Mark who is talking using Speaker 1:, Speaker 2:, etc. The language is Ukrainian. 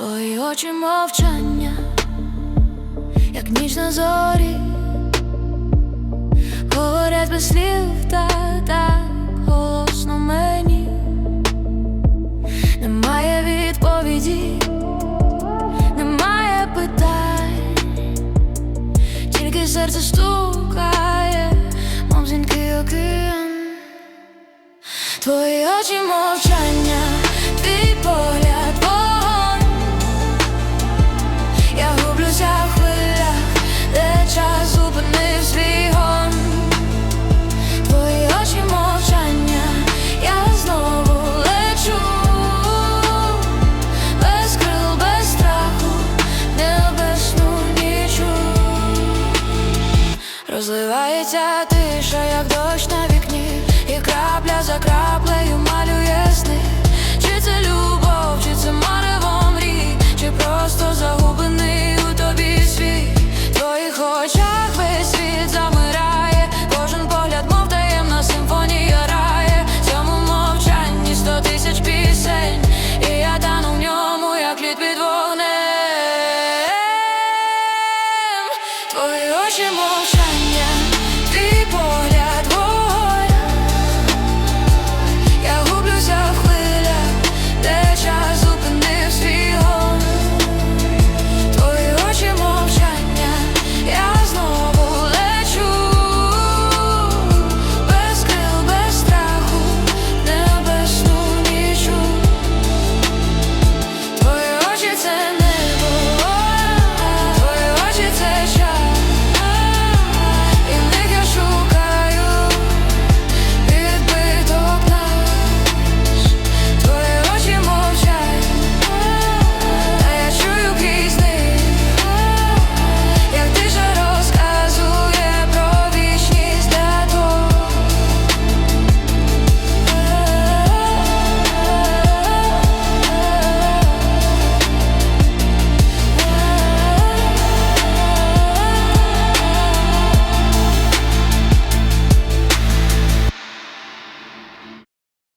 Speaker 1: Твої очі мовчання, як ніч на зорі, говорять без слів та так голосно мені, немає відповіді, немає питань, тільки серце стукає, мов дзвінкий океан. Твої очі мовчання, Розливається тиша, як дощ на вікні, і крапля за краплею малює сни. Чи це любов, чи це марево мрій, чи просто загублений у тобі свій твоїх очах весь світ замирає, кожен погляд, мов таємна симфонія рає, В цьому мовчанні сто тисяч пісень, і я тану в ньому, як лід під Твої очі мовчать.